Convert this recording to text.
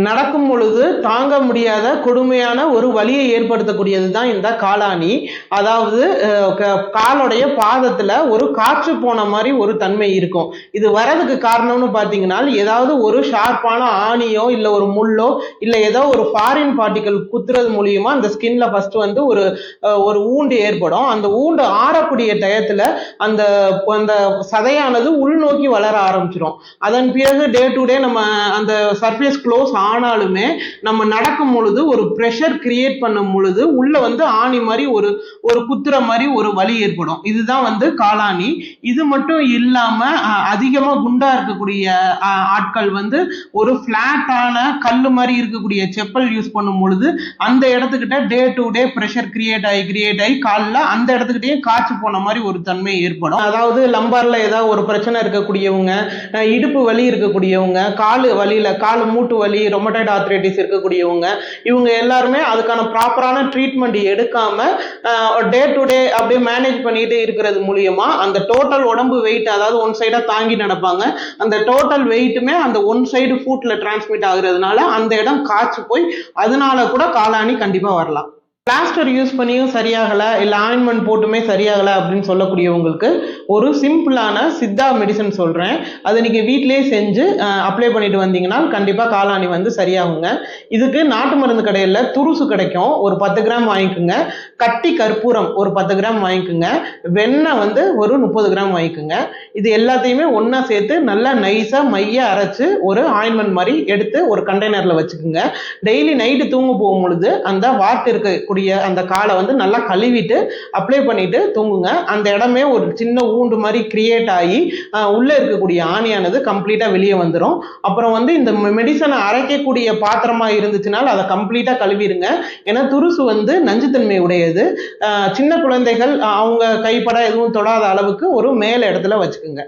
நடக்கும் பொழுது தாங்க முடியாத கொடுமையான ஒரு வலியை ஏற்படுத்தக்கூடியது தான் இந்த காளானி அதாவது க- காலுடைய பாதத்துல ஒரு காற்று போன மாதிரி ஒரு தன்மை இருக்கும். இது வரதுக்கு காரணம்னு பார்த்தீங்கன்னா ஏதாவது ஒரு ஷார்ப்பான ஆணியோ இல்ல ஒரு முள்ளோ இல்ல ஏதோ ஒரு ஃபாரின் பார்ட்டிகல் குத்துறது மூலியமா அந்த ஸ்கின்ல ஃபர்ஸ்ட் வந்து ஒரு ஒரு ஊண்டு ஏற்படும். அந்த ஊண்டு ஆறக்கூடிய டயத்துல அந்த அந்த சதையானது உள்நோக்கி வளர ஆரம்பிச்சிடும் அதன் பிறகு டே டு டே நம்ம அந்த சர்ஃபேஸ் க்ளோஸ் ஆனாலுமே நம்ம நடக்கும் பொழுது ஒரு ப்ரெஷர் கிரியேட் பண்ணும் பொழுது உள்ள வந்து ஆணி மாதிரி ஒரு ஒரு குத்துற மாதிரி ஒரு வலி ஏற்படும். இதுதான் வந்து காளானி இது மட்டும் இல்லாம அதிகமா குண்டா இருக்கக்கூடிய ஆட்கள் வந்து ஒரு பிளாட்டான கல்லு மாதிரி இருக்கக்கூடிய செப்பல் யூஸ் பண்ணும் பொழுது அந்த இடத்துக்கிட்ட day to day pressure create ஆகி கிரியேட் ஆகி காலில் அந்த இடத்துக்கிட்டே காய்ச்சி போன மாதிரி ஒரு தன்மை ஏற்படும். அதாவது லம்பார்ல ஏதாவது ஒரு பிரச்சனை இருக்கக்கூடியவங்க இடுப்பு வலி இருக்கக்கூடியவங்க காலு வலியில கால் மூட்டு வலி ரொமடைட் ஆர்த்ரைட்டிஸ் இருக்கக்கூடியவங்க இவங்க எல்லாருமே அதுக்கான ப்ராப்பரான ட்ரீட்மெண்ட் எடுக்காம டே டு டே அப்படியே மேனேஜ் பண்ணிட்டு இருக்கிறது மூலியமா அந்த டோட்டல் உடம்பு வெயிட் அதாவது ஒன் சைடா தாங்கி நடப்பாங்க. அந்த டோட்டல் வெயிட்டுமே அந்த ஒன் சைடு ஃபுட்ல டிரான்ஸ்மிட் ஆகுறதுனால அந்த இடம் காய்ச்சி போய் அதனால கூட காலாணி கண்டிப்பா வரலாம். பிளாஸ்டர் யூஸ் பண்ணியும் சரியாகலை இல்லை ஆயின்மெண்ட் போட்டுமே சரியாகலை அப்படின்னு சொல்லக்கூடியவங்களுக்கு ஒரு சிம்பிளான சித்தா மெடிசன் சொல்கிறேன் அதை நீங்கள் வீட்டிலேயே செஞ்சு அப்ளை பண்ணிட்டு வந்தீங்கன்னா கண்டிப்பாக காலாணி வந்து சரியாகுங்க. இதுக்கு நாட்டு மருந்து கடையில் துருசு கிடைக்கும். ஒரு பத்து கிராம் வாங்கிக்கோங்க. கட்டி கற்பூரம் ஒரு பத்து கிராம் வாங்கிக்கோங்க. வெண்ணெய் வந்து ஒரு முப்பது கிராம் வாங்கிக்கோங்க. இது எல்லாத்தையுமே ஒன்றா சேர்த்து நல்லா நைஸாக மைய அரைச்சு ஒரு ஆயின்மெண்ட் மாதிரி எடுத்து ஒரு கண்டெய்னரில் வச்சுக்கோங்க. டெய்லி நைட்டு தூங்க போகும் பொழுது அந்த வாட்டு இருக்கக்கூடிய அந்த காலை வந்து நல்லா கழுவிட்டு அப்ளை பண்ணிட்டு தூங்குங்க. அந்த இடமே ஒரு சின்ன ஊண்டு மாதிரி கிரியேட் ஆகி உள்ளே இருக்கக்கூடிய ஆணியானது கம்ப்ளீட்டாக வெளியே வந்துடும் அப்புறம் வந்து இந்த மெடிசனை அரைக்கக்கூடிய பாத்திரமாக இருந்துச்சுனால் அதை கம்ப்ளீட்டாக கழுவிடுங்க ஏன்னா துருசு வந்து நஞ்சுத்தன்மை உடையது. சின்ன குழந்தைகள் அவங்க கைப்பட எதுவும் தொடாத அளவுக்கு ஒரு மேல் இடத்துல வச்சுக்கோங்க.